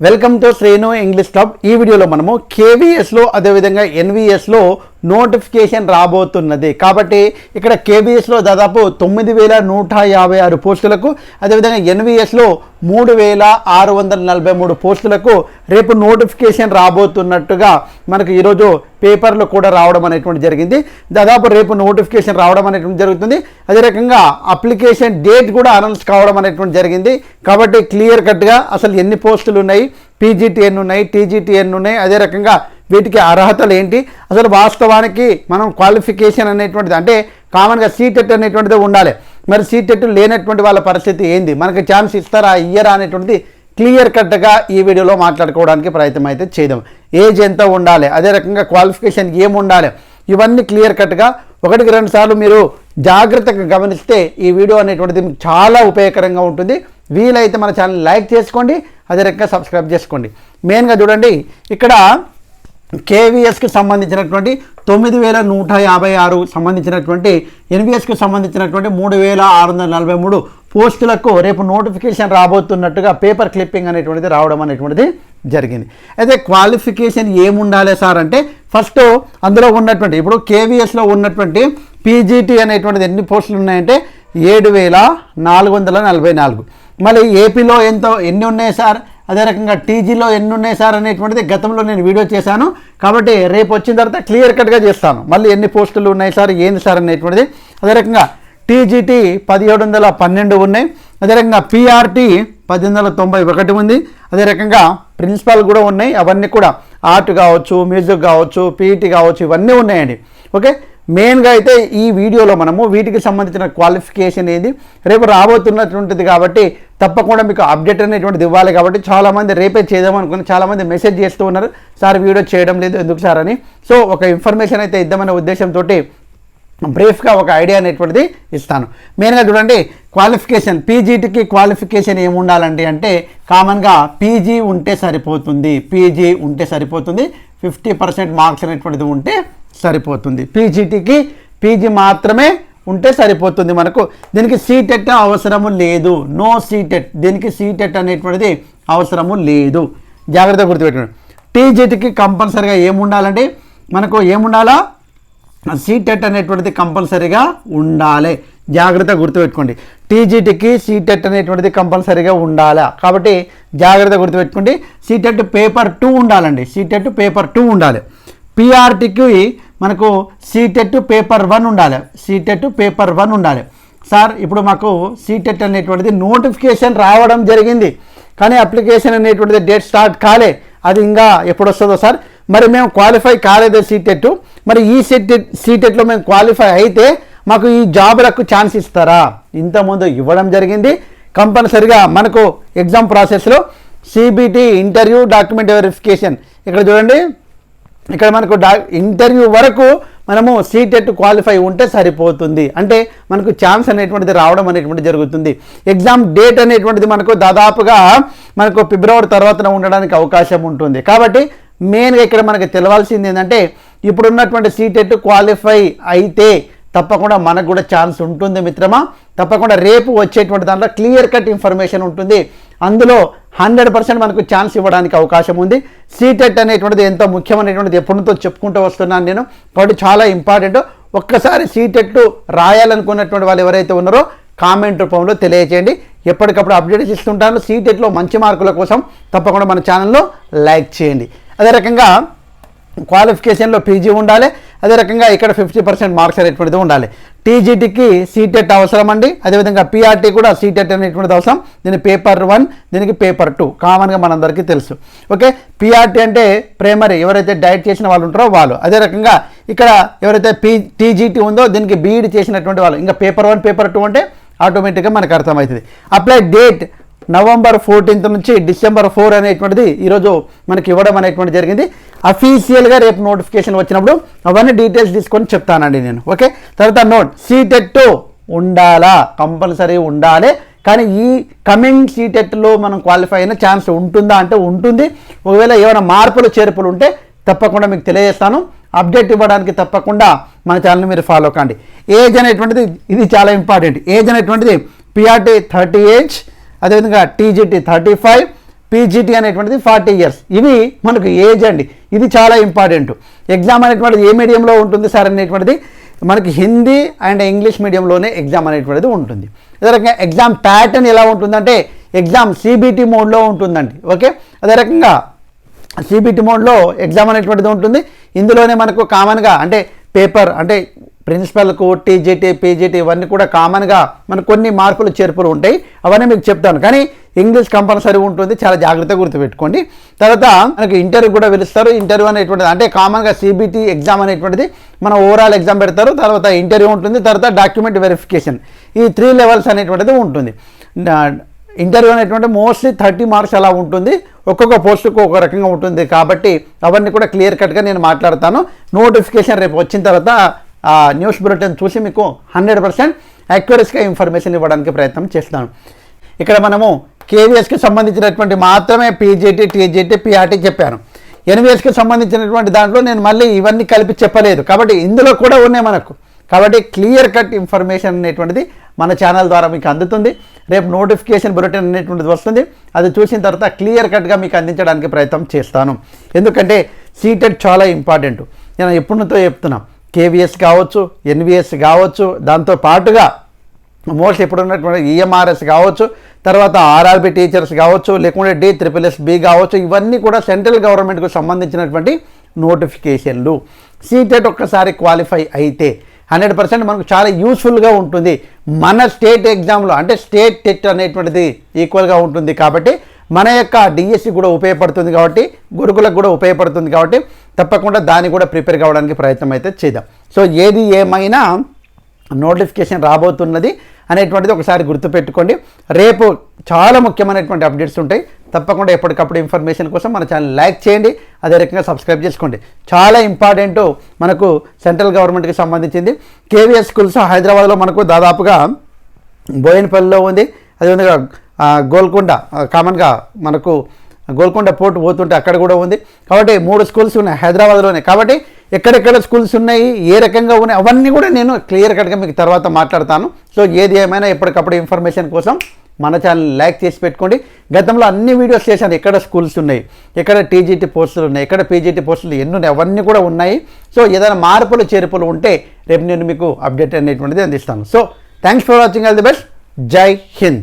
Welcome to Shrenu English club ఈ వీడియోలో మనము కేవీఎస్లో అదేవిధంగా ఎన్వీఎస్లో నోటిఫికేషన్ రాబోతున్నది. కాబట్టి ఇక్కడ కేబీఎస్లో దాదాపు తొమ్మిది వేల నూట యాభై ఆరు పోస్టులకు అదేవిధంగా ఎన్విఎస్లో మూడు వేల ఆరు వందల నలభై మూడు పోస్టులకు రేపు నోటిఫికేషన్ రాబోతున్నట్టుగా మనకు ఈరోజు పేపర్లు కూడా రావడం అనేటువంటి జరిగింది. దాదాపు రేపు నోటిఫికేషన్ రావడం అనేటువంటి జరుగుతుంది. అదే రకంగా అప్లికేషన్ డేట్ కూడా అనౌన్స్ కావడం అనేటువంటి జరిగింది. కాబట్టి క్లియర్ కట్గా అసలు ఎన్ని పోస్టులు ఉన్నాయి పీజీటీఎన్ ఉన్నాయి టీజీటీఎన్ ఉన్నాయి అదే రకంగా వీటికి అర్హతలు ఏంటి? అసలు వాస్తవానికి మనం క్వాలిఫికేషన్ అనేటువంటిది అంటే కామన్గా సీటెట్ అనేటువంటిది ఉండాలి. మరి సీటెట్ లేనటువంటి వాళ్ళ పరిస్థితి ఏంది? మనకి ఛాన్స్ ఇస్తారా ఇయ్యరా అనేటువంటిది క్లియర్ కట్గా ఈ వీడియోలో మాట్లాడుకోవడానికి ప్రయత్నం అయితే చేద్దాం. ఏజ్ ఎంత ఉండాలి? అదే రకంగా క్వాలిఫికేషన్ ఏం ఉండాలి? ఇవన్నీ క్లియర్ కట్గా ఒకటికి రెండు సార్లు మీరు జాగ్రత్తగా గమనిస్తే ఈ వీడియో అనేటువంటిది మీకు చాలా ఉపయోగకరంగా ఉంటుంది. వీలైతే మన ఛానల్ లైక్ చేసుకోండి అదే రకంగా సబ్స్క్రైబ్ చేసుకోండి. మెయిన్గా చూడండి ఇక్కడ కేవీఎస్కి సంబంధించినటువంటి తొమ్మిది వేల నూట యాభై ఆరు సంబంధించినటువంటి ఎన్విఎస్కి సంబంధించినటువంటి మూడు వేల ఆరు వందల నలభై మూడు పోస్టులకు రేపు నోటిఫికేషన్ రాబోతున్నట్టుగా పేపర్ క్లిప్పింగ్ అనేటువంటిది రావడం అనేటువంటిది జరిగింది. అయితే క్వాలిఫికేషన్ ఏముండాలి సార్ అంటే ఫస్ట్ అందులో ఉన్నటువంటి ఇప్పుడు కేవీఎస్లో ఉన్నటువంటి పీజీటీ అనేటువంటిది ఎన్ని పోస్టులు ఉన్నాయంటే ఏడు వేల నాలుగు వందల నలభై నాలుగు. మళ్ళీ ఏపీలో ఎంతో ఎన్ని ఉన్నాయి సార్? అదే రకంగా టీజీలో ఎన్ని ఉన్నాయి సార్ అనేటువంటిది గతంలో నేను వీడియో చేశాను. కాబట్టి రేపు వచ్చిన తర్వాత క్లియర్ కట్గా చేస్తాను. మళ్ళీ ఎన్ని పోస్టులు ఉన్నాయి సార్ ఏంది సార్ అనేటువంటిది. అదే రకంగా టీజీటీ పదిహేడు వందల పన్నెండు ఉన్నాయి. అదే రకంగా పీఆర్టీ పద్దెనిమిది వందల తొంభై ఒకటి ఉంది. అదే రకంగా ప్రిన్సిపాల్ కూడా ఉన్నాయి. అవన్నీ కూడా ఆర్ట్ కావచ్చు మ్యూజిక్ కావచ్చు పీఈటీ కావచ్చు ఇవన్నీ ఉన్నాయండి. ఓకే? మెయిన్గా అయితే ఈ వీడియోలో మనము వీటికి సంబంధించిన క్వాలిఫికేషన్ ఏది? రేపు రాబోతున్నటువంటిది కాబట్టి తప్పకుండా మీకు అప్డేట్ అనేటువంటిది ఇవ్వాలి కాబట్టి చాలామంది రేపే చేద్దాం అనుకుని చాలామంది మెసేజ్ చేస్తూ ఉన్నారు. సార్ వీడియో చేయడం లేదు ఎందుకు సార్ అని. సో ఒక ఇన్ఫర్మేషన్ అయితే ఇద్దామనే ఉద్దేశంతో బ్రీఫ్గా ఒక ఐడియా అనేటువంటిది ఇస్తాను. మెయిన్గా చూడండి క్వాలిఫికేషన్ పీజీటీకి క్వాలిఫికేషన్ ఏముండాలండి అంటే కామన్గా పీజీ ఉంటే సరిపోతుంది. పీజీ ఉంటే సరిపోతుంది. ఫిఫ్టీ పర్సెంట్ మార్క్స్ అనేటువంటిది ఉంటే సరిపోతుంది. పీజీటీకి పీజీ మాత్రమే ఉంటే సరిపోతుంది మనకు. దీనికి సీటెట్ అవసరము లేదు. No CTET. దీనికి సీటెట్ అనేటువంటిది అవసరము లేదు. జాగ్రత్త గుర్తుపెట్టుకోండి. టీజీటీకి కంపల్సరీగా ఏముండాలండి? మనకు ఏముండాలా? సీటెట్ అనేటువంటిది కంపల్సరీగా ఉండాలి. జాగ్రత్త గుర్తుపెట్టుకోండి. టీజీటీకి సీటెట్ అనేటువంటిది కంపల్సరీగా ఉండాలి? కాబట్టి జాగ్రత్త గుర్తుపెట్టుకోండి. సీటెట్ పేపర్ టూ ఉండాలండి. సీటెట్ పేపర్ టూ ఉండాలి. పీఆర్టీకి మనకు సీటెట్ పేపర్ వన్ ఉండాలి. సీటెట్ పేపర్ వన్ ఉండాలి. సార్ ఇప్పుడు మాకు సీటెట్ అనేటువంటిది నోటిఫికేషన్ రావడం జరిగింది. కానీ అప్లికేషన్ అనేటువంటిది డేట్ స్టార్ట్ కాలే. అది ఇంకా ఎప్పుడు వస్తుందో సార్ మరి మేము క్వాలిఫై కాలేదు సీటెట్ మరి ఈ సీటెట్ సీటెట్లో మేము క్వాలిఫై అయితే మాకు ఈ జాబులకు ఛాన్స్ ఇస్తారా? ఇంతకుముందు ఇవ్వడం జరిగింది. కంపల్సరిగా మనకు ఎగ్జామ్ ప్రాసెస్లో సిబిటి ఇంటర్వ్యూ డాక్యుమెంట్ వెరిఫికేషన్ ఇక్కడ చూడండి. ఇక్కడ మనకు డా ఇంటర్వ్యూ వరకు మనము సీటెట్ క్వాలిఫై ఉంటే సరిపోతుంది. అంటే మనకు ఛాన్స్ అనేటువంటిది రావడం అనేటువంటి జరుగుతుంది. ఎగ్జామ్ డేట్ అనేటువంటిది మనకు దాదాపుగా మనకు ఫిబ్రవరి తర్వాత ఉండడానికి అవకాశం ఉంటుంది. కాబట్టి మెయిన్గా ఇక్కడ మనకు తెలవాల్సింది ఏంటంటే ఇప్పుడున్నటువంటి సీటెట్ క్వాలిఫై అయితే తప్పకుండా మనకు కూడా ఛాన్స్ ఉంటుంది మిత్రమా. తప్పకుండా రేపు వచ్చేటువంటి దాంట్లో క్లియర్ కట్ ఇన్ఫర్మేషన్ ఉంటుంది. అందులో హండ్రెడ్ పర్సెంట్ మనకు ఛాన్స్ ఇవ్వడానికి అవకాశం ఉంది. సీటెట్ అనేటువంటిది ఎంతో ముఖ్యమైనటువంటిది ఎప్పటి నుంచో చెప్పుకుంటూ వస్తున్నాను నేను. కాబట్టి చాలా ఇంపార్టెంట్. ఒక్కసారి సీటెట్ రాయాలనుకున్నటువంటి వాళ్ళు ఎవరైతే ఉన్నారో కామెంట్ రూపంలో తెలియజేయండి ఎప్పటికప్పుడు అప్డేట్స్ ఇస్తుంటాను సీటెట్లో మంచి మార్కుల కోసం తప్పకుండా మన ఛానల్లో లైక్ చేయండి. అదే రకంగా క్వాలిఫికేషన్లో పీజీ ఉండాలి. అదే రకంగా ఇక్కడ ఫిఫ్టీ పర్సెంట్ మార్క్స్ అనేటువంటిది ఉండాలి. టీజీటీకి సీటెట్ అవసరం అండి అదేవిధంగా పీఆర్టీ కూడా సీటెట్ అనేటువంటిది అవసరం. దీని పేపర్ వన్ దీనికి పేపర్ టూ కామన్గా మనందరికీ తెలుసు. ఓకే పీఆర్టీ అంటే ప్రైమరీ ఎవరైతే డైట్ చేసిన వాళ్ళు ఉంటారో వాళ్ళు. అదే రకంగా ఇక్కడ ఎవరైతే పీ టీజీటీ ఉందో దీనికి బీఈడి చేసినటువంటి వాళ్ళు. ఇంకా పేపర్ వన్ పేపర్ టూ అంటే ఆటోమేటిక్గా మనకు అర్థమవుతుంది. అప్లై డేట్ నవంబర్ ఫోర్టీన్త్ నుంచి డిసెంబర్ ఫోర్ అనేటువంటిది ఈరోజు మనకి ఇవ్వడం అనేటువంటి జరిగింది. అఫీషియల్గా రేపు నోటిఫికేషన్ వచ్చినప్పుడు అవన్నీ డీటెయిల్స్ తీసుకొని చెప్తానండి నేను. ఓకే? తర్వాత నోట్ సీటెట్ ఉండాలా? కంపల్సరీ ఉండాలి. కానీ ఈ కమింగ్ సీటెట్లో మనం క్వాలిఫై అయిన ఛాన్స్ ఉంటుందా అంటే ఉంటుంది. ఒకవేళ ఏమైనా మార్పులు చేర్పులు ఉంటే తప్పకుండా మీకు తెలియజేస్తాను. అప్డేట్ ఇవ్వడానికి తప్పకుండా మన ఛానల్ని మీరు ఫాలో కండి. ఏజ్ అనేటువంటిది ఇది చాలా ఇంపార్టెంట్ ఏజ్ అనేటువంటిది పిఆర్టీ థర్టీ ఏజ్ అదేవిధంగా టీజీటీ థర్టీ ఫైవ్ పీజీటీ అనేటువంటిది ఫార్టీ ఇయర్స్ ఇవి మనకు ఏజ్ అండి. ఇది చాలా ఇంపార్టెంట్ ఎగ్జామ్ అనేటువంటిది ఏ మీడియంలో ఉంటుంది సార్ అనేటువంటిది? మనకి హిందీ అండ్ ఇంగ్లీష్ మీడియంలోనే ఎగ్జామ్ అనేటువంటిది ఉంటుంది. అదే రకంగా ఎగ్జామ్ ప్యాటర్న్ ఎలా ఉంటుందంటే ఎగ్జామ్ సీబీటీ మోడ్లో ఉంటుందండి. ఓకే అదే రకంగా సీబీటీ మోడ్లో ఎగ్జామ్ అనేటువంటిది ఉంటుంది. ఇందులోనే మనకు కామన్గా అంటే పేపర్ అంటే ప్రిన్సిపల్కు టీజీటీ పీజీటీ ఇవన్నీ కూడా కామన్గా మనకు కొన్ని మార్పులు చేర్పులు ఉంటాయి. అవన్నీ మీకు చెప్తాను. కానీ ఇంగ్లీష్ కంపల్సరీ ఉంటుంది. చాలా జాగ్రత్తగా గుర్తుపెట్టుకోండి. తర్వాత మనకి ఇంటర్వ్యూ కూడా పిలుస్తారు. ఇంటర్వ్యూ అనేటువంటిది అంటే కామన్గా సీబీటీ ఎగ్జామ్ అనేటువంటిది మనం ఓవరాల్ ఎగ్జామ్ పెడతారు. తర్వాత ఇంటర్వ్యూ ఉంటుంది. తర్వాత డాక్యుమెంట్ వెరిఫికేషన్ ఈ త్రీ లెవెల్స్ అనేటువంటిది ఉంటుంది. ఇంటర్వ్యూ అనేటువంటి మోస్ట్లీ థర్టీ మార్క్స్ అలా ఉంటుంది. ఒక్కొక్క పోస్టుకు ఒక రకంగా ఉంటుంది. కాబట్టి అవన్నీ కూడా క్లియర్ కట్గా నేను మాట్లాడతాను. నోటిఫికేషన్ రేపు వచ్చిన తర్వాత న్యూస్ బులెటిన్ చూసి మీకు హండ్రెడ్ పర్సెంట్ యాక్యురస్గా ఇన్ఫర్మేషన్ ఇవ్వడానికి ప్రయత్నం చేస్తాను ఇక్కడ మనము కేవీఎస్కి సంబంధించినటువంటి మాత్రమే పీజీటీ టీజీటీ పిఆర్టీ చెప్పాను. ఎన్విఎస్కి సంబంధించినటువంటి దాంట్లో నేను మళ్ళీ ఇవన్నీ కలిపి చెప్పలేదు. కాబట్టి ఇందులో కూడా ఉన్నాయి మనకు. కాబట్టి క్లియర్ కట్ ఇన్ఫర్మేషన్ అనేటువంటిది మన ఛానల్ ద్వారా మీకు అందుతుంది. రేపు నోటిఫికేషన్ బులెటిన్ అనేటువంటిది వస్తుంది. అది చూసిన తర్వాత క్లియర్ కట్గా మీకు అందించడానికి ప్రయత్నం చేస్తాను. ఎందుకంటే సీటెడ్ చాలా ఇంపార్టెంట్ నేను ఎప్పుడుతో చెప్తున్నాను కేవీఎస్ కావచ్చు ఎన్విఎస్ కావచ్చు దాంతో పాటుగా మోస్ట్ ఇప్పుడు ఉన్నటువంటి ఈఎంఆర్ఎస్ కావచ్చు తర్వాత ఆర్ఆర్బి టీచర్స్ కావచ్చు లేకుంటే డి త్రిపుల్ ఎస్ బి కావచ్చు ఇవన్నీ కూడా సెంట్రల్ గవర్నమెంట్కు సంబంధించినటువంటి నోటిఫికేషన్లు సీటెట్ ఒక్కసారి క్వాలిఫై అయితే హండ్రెడ్ పర్సెంట్ మనకు చాలా యూస్ఫుల్గా ఉంటుంది. మన స్టేట్ ఎగ్జామ్లో అంటే స్టేట్ టెట్ అనేటువంటిది ఈక్వల్గా ఉంటుంది కాబట్టి మన యొక్క డిఎస్సి కూడా ఉపయోగపడుతుంది కాబట్టి గురుకులకు కూడా ఉపయోగపడుతుంది కాబట్టి తప్పకుండా దాన్ని కూడా ప్రిపేర్ కావడానికి ప్రయత్నం అయితే చేద్దాం. సో ఏది ఏమైనా నోటిఫికేషన్ రాబోతున్నది అనేటువంటిది ఒకసారి గుర్తుపెట్టుకోండి. రేపు చాలా ముఖ్యమైనటువంటి అప్డేట్స్ ఉంటాయి. తప్పకుండా ఎప్పటికప్పుడు ఇన్ఫర్మేషన్ కోసం మన ఛానల్ లైక్ చేయండి. అదే రకంగా సబ్స్క్రైబ్ చేసుకోండి. చాలా ఇంపార్టెంట్ మనకు సెంట్రల్ గవర్నమెంట్కి సంబంధించింది. కేవీఎస్ స్కూల్స్ హైదరాబాద్లో మనకు దాదాపుగా బోయినపల్లిలో ఉంది. అదేవిధంగా గోల్కొండ కామన్గా మనకు గోల్కొండ పోర్టు పోతుంటే అక్కడ కూడా ఉంది. కాబట్టి మూడు స్కూల్స్ ఉన్నాయి హైదరాబాద్లోనే. కాబట్టి ఎక్కడెక్కడ స్కూల్స్ ఉన్నాయి ఏ రకంగా ఉన్నాయి అవన్నీ కూడా నేను క్లియర్ కట్గా మీకు తర్వాత మాట్లాడతాను. సో ఏది ఏమైనా ఎప్పటికప్పుడు ఇన్ఫర్మేషన్ కోసం మన ఛానల్ లైక్ చేసి పెట్టుకోండి. గతంలో అన్ని వీడియోస్ చేశాను ఎక్కడ స్కూల్స్ ఉన్నాయి ఎక్కడ టీజీటీ పోస్టులు ఉన్నాయి ఎక్కడ పీజీటీ పోస్టులు ఎన్ని ఉన్నాయి అవన్నీ కూడా ఉన్నాయి. సో ఏదైనా మార్పులు చేర్పులు ఉంటే రేపు నేను మీకు అప్డేట్ అనేటువంటిది అందిస్తాను. So thanks for watching all the best Jai Hind